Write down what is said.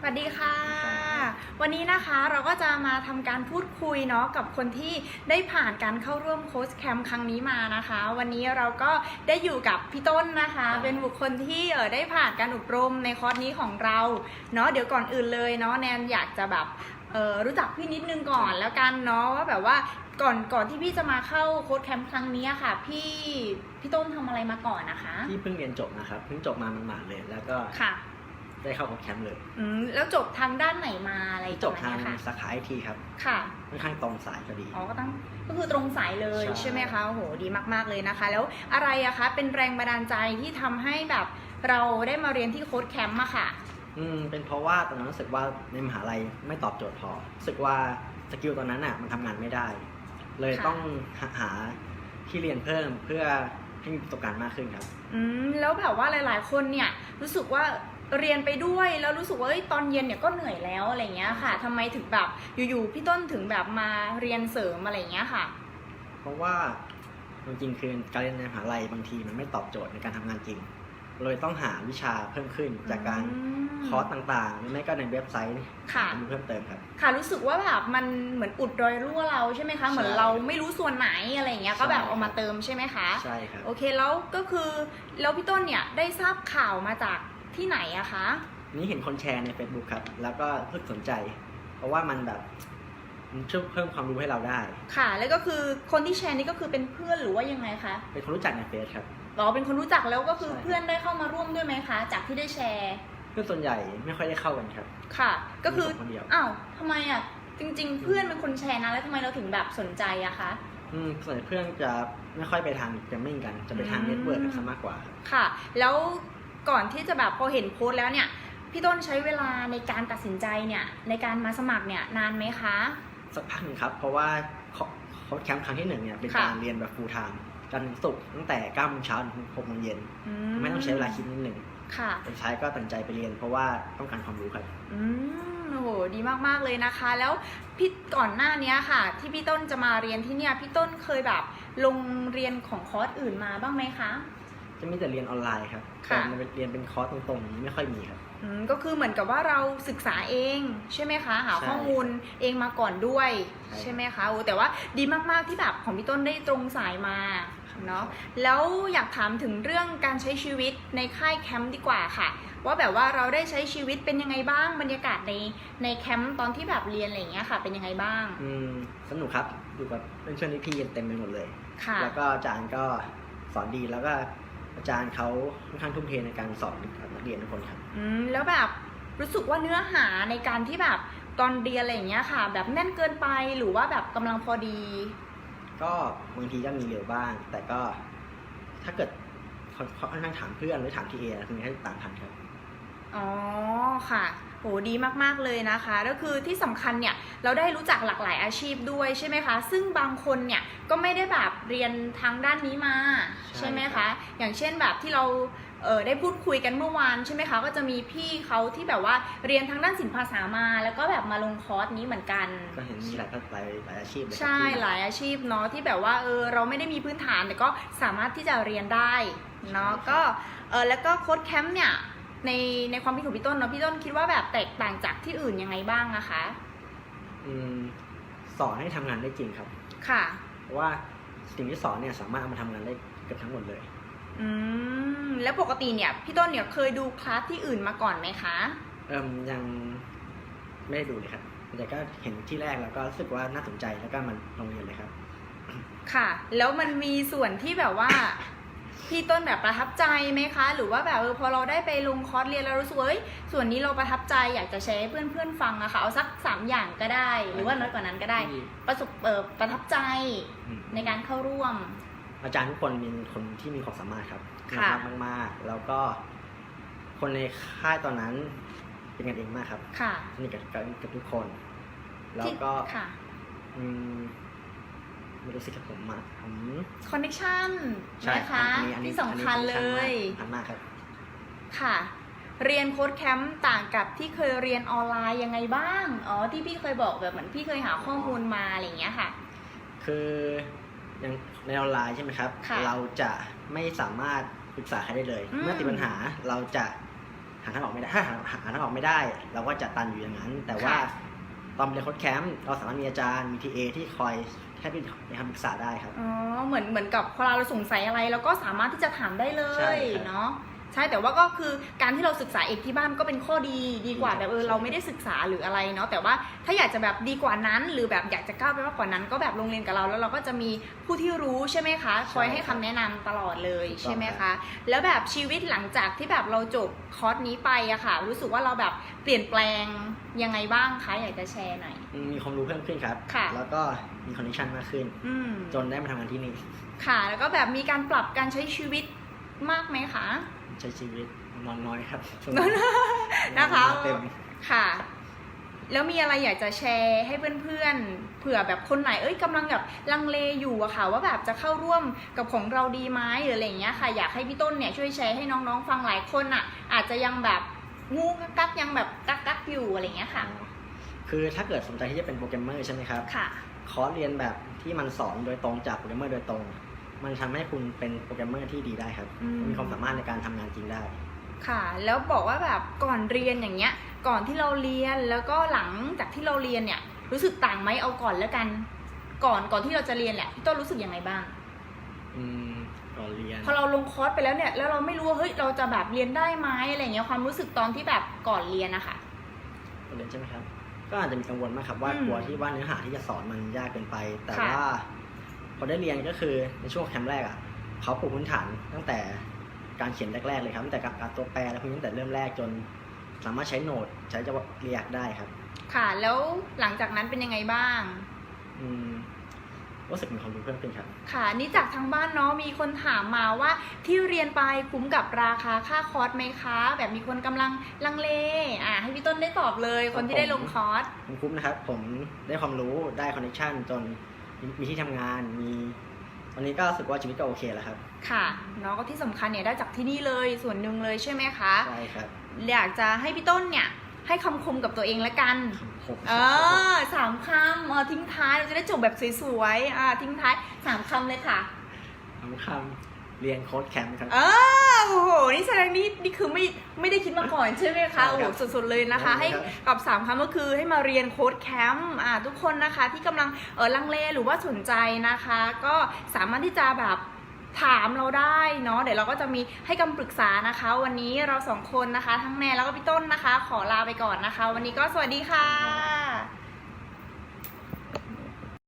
สวัสดีค่ะ วันนี้นะคะเราก็จะมาทำการพูดคุยเนาะกับคนที่ได้ผ่านการเข้าร่วมโค้ชแคมป์ครั้งนี้มานะคะ วันนี้เราก็ได้อยู่กับพี่ต้นนะคะ เป็นบุคคลที่เออได้ผ่านการอบรมในคอร์สนี้ของเราเนาะเดี๋ยวก่อนอื่นเลยเนาะแนนอยากจะแบบเออรู้จักพี่นิดนึงก่อนแล้วกันเนาะว่าแบบว่าก่อนก่อนที่พี่จะมาเข้าโค้ชแคมป์ครั้งนี้อะค่ะ พี่พี่ต้นทำอะไรมาก่อนนะคะที่เพิ่งเรียนจบนะครับเพิ่งจบมาหมาดๆเลยแล้วก็ค่ะ ได้เข้าของแคมป์เลย อืมแล้วจบทางด้านไหนมาอะไรจบทางประมณเนี้ยค่ะสาขาไอทีครับ ค่ะค่อนข้างตรงสายพอดี อ๋อก็ต้องก็คือตรงสายเลยใช่ใช่ไหมคะโอ้โหดีมาก ๆเลยนะคะ แล้วอะไรอะคะ เป็นแรงบันดาลใจที่ทำให้แบบเราได้มาเรียนที่โค้ดแคมป์อะค่ะ อืมเป็นเพราะว่าตอนนั้นรู้สึกว่าในมหาลัยไม่ตอบโจทย์พอรู้สึกว่าสกิลตอนนั้นอะมันทำงานไม่ได้ เลยค่ะต้องหาหาที่เรียนเพิ่มเพื่อให้มีประสบการณ์มากขึ้นครับ อืมแล้วแบบว่าหลาย ๆ คนเนี่ยรู้สึกว่า เรียนไปด้วยแล้วรู้สึกว่าเอ้ยตอนเย็นเนี่ยก็เหนื่อยแล้วอะไรเงี้ยค่ะทำไมถึงแบบอยู่ๆพี่ต้นถึงแบบมาเรียนเสริมอะไรเงี้ยค่ะ เพราะว่าจริงๆคือการเรียนในมหาลัยบางทีมันไม่ตอบโจทย์ในการทำงานจริง เลยต้องหาวิชาเพิ่มขึ้นจากการอืมคอร์สต่างๆหรือไม่ก็ในเว็บไซต์ค่ะมีเพิ่มเติมครับ ค่ะรู้สึกว่าแบบมันเหมือนอุดรอยรั่วเราใช่ไหมคะ เหมือนเราไม่รู้ส่วนไหนอะไรอย่างเงี้ยก็แบบใช่เอามาเติมใช่ไหมคะใช่ครับโอเคแล้วก็คือแล้วพี่ต้นเนี่ยได้ทราบข่าวมาจากที่ไหนอะคะนี่เห็นคนแชร์ใน Facebook ครับ แล้วก็เพิ่งสนใจ เพราะว่ามันแบบมันช่วยเพิ่มความรู้ให้เราได้ ค่ะ แล้วก็คือคนที่แชร์นี่ก็คือเป็นเพื่อนหรือว่ายังไงคะ เป็นคนรู้จักในเฟซครับ อ๋อเป็นคนรู้จักแล้วก็คือใช่ เพื่อนได้เข้ามาร่วมด้วยไหมคะ จากที่ได้แชร์ เพื่อนส่วนใหญ่ไม่ค่อยได้เข้ากันครับ ค่ะ ก็คือมีผมคนเดียว อ้าวทำไมอะจริง ๆ เพื่อนเป็นคนแชร์นะ แล้วทำไมเราถึงแบบสนใจอะคะ อืมส่วนใหญ่เพื่อนจะไม่ค่อยไปทางแกมมิ่งกัน จะไปทางอืม เน็ตเวิร์กกันซะมากกว่าครับค่ะ แล้วก่อนที่จะแบบพอเห็นโพสต์แล้วเนี่ย พี่ต้นใช้เวลาในการตัดสินใจเนี่ย ในการมาสมัครเนี่ยนานไหมคะ สักพักหนึ่งครับ เพราะว่าเขาเขาแคมป์ครั้งที่หนึ่งเนี่ยเป็นค่ะ การเรียนแบบ full time จันทร์ถึงศุกร์ตั้งแต่9โมงเช้าถึง6โมงเย็นอืไม่ต้องใช้เวลาคิดนิดหนึ่งค่ะสุดท้ายก็ตัดสินใจไปเรียนเพราะว่าต้องการความรู้ครับ อืมโอ้โหดีมากๆเลยนะคะ แล้วพี่ก่อนหน้านี้ค่ะ ที่พี่ต้นจะมาเรียนที่เนี่ยพี่ต้นเคยแบบลงเรียนของคอร์สอื่นมาบ้างไหมคะ จะมีแต่เรียนออนไลน์ครับค่ะแต่มันเรียนเป็นคอร์สตรงๆไม่ค่อยมีครับอืมก็คือเหมือนกับว่าเราศึกษาเองใช่ไหมคะ หาใช่ข้อมูลเองมาก่อนด้วยใช่ใช่ไหมคะโอ้แต่ว่าดีมากๆที่แบบของพี่ต้นได้ตรงสายมา เนาะแล้วอยากถามถึงเรื่องการใช้ชีวิตในค่ายแคมป์ดีกว่าค่ะ ว่าแบบว่าเราได้ใช้ชีวิตเป็นยังไงบ้างบรรยากาศในในแคมป์ตอนที่แบบเรียนอะไรอย่างเงี้ยค่ะ เป็นยังไงบ้างอืมสนุกครับอยู่กับเพื่อนๆพี่ๆเต็มไปหมดเลยค่ะแล้วก็อาจารย์ก็สอนดีแล้วก็อาจารย์เขาค่อนข้างทุ่มเทในการสอนนักเรียนทุกคนครับอืมแล้วแบบรู้สึกว่าเนื้อหาในการที่แบบตอนเรียนอะไรอย่างเงี้ยค่ะ แบบแน่นเกินไปหรือว่าแบบกำลังพอดี ก็บางทีก็มีเร็วบ้าง แต่ก็ถ้าเกิดเขาเขาค่อนข้างถามเพื่อนหรือถามทีเอคือให้ตามทันครับ อ๋อค่ะ โหดีมากๆเลยนะคะแล้วคือที่สำคัญเนี่ยเราได้รู้จักหลากหลายอาชีพด้วยใช่ไหมคะ ซึ่งบางคนเนี่ยก็ไม่ได้แบบเรียนทางด้านนี้มา ใช่ใช่ไหมครัคะบอย่างเช่นแบบที่เรา เออได้พูดคุยกันเมื่อวานใช่ไหมคะ ก็จะมีพี่เขาที่แบบว่าเรียนทางด้านศิลปภาษามา แล้วก็แบบมาลงคอร์สนี้เหมือนกัน ก็เห็นมีหลายหลายหลายอาชีพเลยครับใช่ที่หลายอาชีพเนาะที่แบบว่าเออเราไม่ได้มีพื้นฐานแต่ก็สามารถที่จะเรียนได้เนาะใช่ครับก็เออแล้วก็โค้ดแคมป์เนี่ยในในความคิดของพี่ต้นเนาะพี่ต้นคิดว่าแบบแตกต่างจากที่อื่นยังไงบ้างอะคะอืมสอนให้ทำงานได้จริงครับค่ะ เพราะว่าสิ่งที่สอนเนี่ยสามารถเอามาทำงานได้เกือบทั้งหมดเลย อืมแล้วปกติเนี่ยพี่ต้นเนี่ยเคยดูคลาสที่อื่นมาก่อนไหมคะ เอิมยังไม่ได้ดูเลยครับ แต่ก็เห็นที่แรกแล้วก็รู้สึกว่าน่าสนใจแล้วก็มันลงเรียนเลยครับ ค่ะ แล้วมันมีส่วนที่แบบว่า พี่ต้นแบบประทับใจไหมคะ หรือว่าแบบเออพอเราได้ไปลงคอร์สเรียนแล้วรู้สึกว่าเอ้ยส่วนนี้เราประทับใจอยากจะแชร์ให้เพื่อนๆฟังอะค่ะเอาสักสามอย่างก็ได้ หรือว่าน้อยกว่านั้นก็ได้ที่ประสบเออประทับใจอืม ในการเข้าร่วม อาจารย์ทุกคนเป็นคนที่มีความสามารถครับค่ะมากมากๆแล้วก็คนในค่ายตอนนั้นเป็นกันเองมากครับค่ะสนิทกับกับกับทุกคน แล้วที่ก็ค่ะอืมไม่รู้สิครับผมมาผม คอนเนคชั่นใช่นะคะอันนี้อันนี้ที่สำคัญเลยอันมากครับ ค่ะ เรียนโค้ดแคมป์ต่างกับที่เคยเรียนออนไลน์ยังไงบ้าง อ๋อ ที่พี่เคยบอกแบบเหมือนพี่เคยหาข้อมูลมาอะไรอย่างเงี้ยค่ะ คืออย่าง ในออนไลน์ใช่ไหมครับ ค่ะเราจะไม่สามารถปรึกษาใครได้เลย อืม เมื่อติดปัญหาเราจะหหาทางออกไม่ได้ถ้าหาหาทางออกไม่ได้ เราก็จะตันอยู่อย่างนั้น แต่ว่าค่ะตอนเรียนโค้ดแคมป์เราสามารถมีอาจารย์มีทีเอที่คอยให้เป็นคำปรึกษาได้ครับ อ๋อเหมือนเหมือนกับพอเราสงสัยอะไรเราก็สามารถที่จะถามได้เลใช่ยครับ เนาะ ใช่แต่ว่าก็คือการที่เราศึกษาเอกที่บ้านก็เป็นข้อดีดีกว่าดีครับแบบเออใช่เราไม่ได้ศึกษาหรืออะไรเนาะแต่ว่าถ้าอยากจะแบบดีกว่านั้น หรือแบบอยากจะก้าวไปมากกว่านั้น ก็แบบโรงเรียนกับเราแล้วเราก็จะมีผู้ที่รู้ใช่ไหมคะคอยให้คำแนะนำตลอดเลยใช่ไหมคะแล้วแบบชีวิตหลังจากที่แบบเราจบคอร์สนี้ไปอะค่ะ รู้สึกว่าเราแบบเปลี่ยนแปลงยังไงบ้างคะอยากจะแชร์หน่อยมีความรู้เพิ่มขึ้นครับ ค่ะ แล้วก็มีคอนเนคชันมากขึ้น อืมจนได้มาทำงานที่นี่ ค่ะ แล้วก็แบบมีการปรับการใช้ชีวิตมากไหมคะ ใช้ชีวิตนอนน้อยครับช่วงนะคะ เต็ม ค่ะ แล้วมีอะไรอยากจะแชร์ให้เพื่อนๆ เผื่อแบบคนไหน เอ้ยกำลังแบบลังเลอยู่อะค่ะ ว่าแบบจะเข้าร่วมกับของเราดีไหมหรืออะไรอย่างเงี้ยค่ะ อยากให้พี่ต้นเนี่ยช่วยแชร์ให้น้องๆ ฟังหลายคนอะอาจจะยังแบบงูกักๆยังแบบกักๆอยู่อะไรอย่างเงี้ยค่ะ คือถ้าเกิดสนใจที่จะเป็นโปรแกรมเมอร์ใช่ไหมครับ ค่ะ คอร์สเรียนแบบที่มันสอนโดยตรงจากโปรแกรมเมอร์โดยตรง มันทำให้คุณเป็นโปรแกรมเมอร์ที่ดีได้ครับ อืม มีความสามารถในการทำงานจริงได้ ค่ะ แล้วบอกว่าแบบก่อนเรียนอย่างเงี้ย ก่อนที่เราเรียนแล้วก็หลังจากที่เราเรียนเนี่ย รู้สึกต่างไหมเอาก่อนแล้วกัน ก่อนก่อนที่เราจะเรียนแหละพี่ต้นรู้สึกยังไงบ้าง อืมก่อนเรียน พอเราลงคอร์สไปแล้วเนี่ยแล้วเราไม่รู้ว่าเฮ้ยเราจะแบบเรียนได้ไหมอะไรเงี้ยความรู้สึกตอนที่แบบก่อนเรียนนะคะก่อนเรียนใช่ไหมครับ ก็อาจจะมีกังวลมากครับว่าอืมกลัวที่ว่าเนื้อหาที่จะสอนมันยากเกินไป แต่ค่ะ ว่า พอได้เรียนก็คือในช่วงแคมป์แรกอะเขาปลูกพื้นฐานตั้งแต่การเขียนแรกๆเลยครับตั้งแต่การตัวแปรและพวกนี้ตั้งแต่เริ่มแรกจน สามารถใช้โน้ตใช้จะเรียกได้ครับ ค่ะ แล้วหลังจากนั้นเป็นยังไงบ้าง อืมรู้สึกมีความรู้เพิ่มขึ้นครับ ค่ะ นี่จากทางบ้านเนาะมีคนถามมาว่าที่เรียนไปคุ้มกับราคาค่าคอร์สไหมคะ แบบมีคนกำลังลังเลอะให้พี่ต้นได้ตอบเลย คนที่ได้ลงคอร์สผมคุ้มนะครับ ผมได้ความรู้ได้คอนเนคชันจน มีมีที่ทำงานมีวันนี้ก็รู้สึกว่าชีวิตก็โอเคแล้วครับค่ะเนาะก็ที่สำคัญเนี่ยได้จากที่นี่เลยส่วนหนึ่งเลยใช่ไหมคะ ใช่ครับอยากจะให้พี่ต้นเนี่ย ให้คำคมกับตัวเองละกัน ผมเออสามคำเออทิ้งท้ายเราจะได้จบแบบสวยๆอ่าทิ้งท้ายสามคำเลยค่ะคำคำเรียนโค้ดแคมป์ครับ เออ โอ้โห นี่แสดงนี่นี่คือไม่ไม่ได้คิดมาก่อนใช่ไหมใช่ครัคะบโอ้โหสุดๆเลยนะคะใช่ให้ครับกับสามคำก็คือให้มาเรียนโค้ดแคมป์อ่าทุกคนนะคะที่กำลังเออลังเลหรือว่าสนใจนะคะ ก็สามารถที่จะแบบถามเราได้เนาะเดี๋ยวเราก็จะมีให้คำปรึกษานะคะ วันนี้เราสองคนนะคะ ทั้งแนนแล้วก็พี่ต้นนะคะ ขอลาไปก่อนนะคะ วันนี้ก็สวัสดีค่ะ